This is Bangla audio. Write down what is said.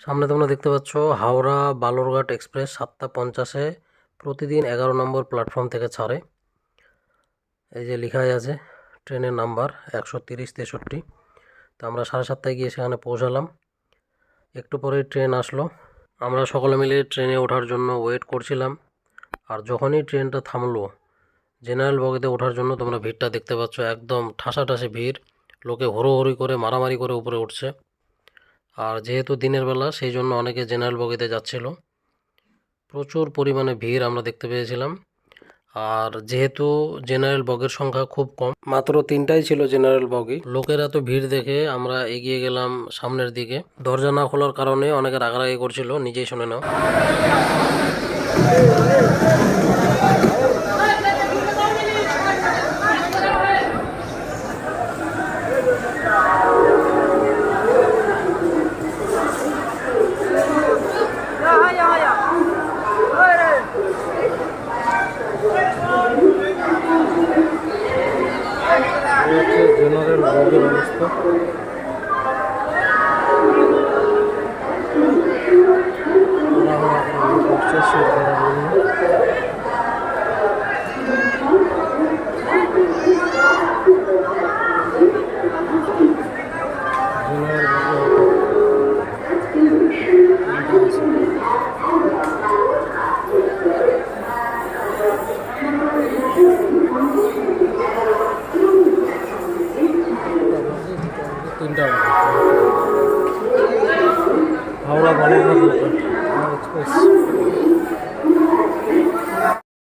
সামনে তোমরা দেখতে পাচ্ছ হাওড়া বালুরঘাট এক্সপ্রেস সাতটা পঞ্চাশে প্রতিদিন এগারো নম্বর প্ল্যাটফর্ম থেকে ছাড়ে। এই যে লেখাই আছে, ট্রেনের নাম্বার একশো তিরিশ তেষট্টি। তো আমরা সাড়ে সাতটায় গিয়ে সেখানে পৌঁছালাম। একটু পরেই ট্রেন আসলো। আমরা সকলে মিলে ট্রেনে ওঠার জন্য ওয়েট করছিলাম। আর যখনই ট্রেনটা থামলো, জেনারেল বগিতে ওঠার জন্য তোমরা ভিড়টা দেখতে পাচ্ছ। একদম ঠাসাঠাসি ভিড়। লোকে হড়োহড়ি করে, মারামারি করে উপরে উঠছে। আর যেহেতু দিনের বেলা, সেই জন্য অনেকে জেনারেল বগিতে যাচ্ছিল। প্রচুর পরিমাণে ভিড় আমরা দেখতে পেয়েছিলাম। আর যেহেতু জেনারেল বগের সংখ্যা খুব কম, মাত্র তিনটাই ছিল জেনারেল বগি। লোকের এত ভিড় দেখে আমরা এগিয়ে গেলাম সামনের দিকে। দরজা না খোলার কারণে অনেকে রাগারাগি করছিল, নিজেই শুনে নাও। জেনারেল বগির অবস্থা Thank you.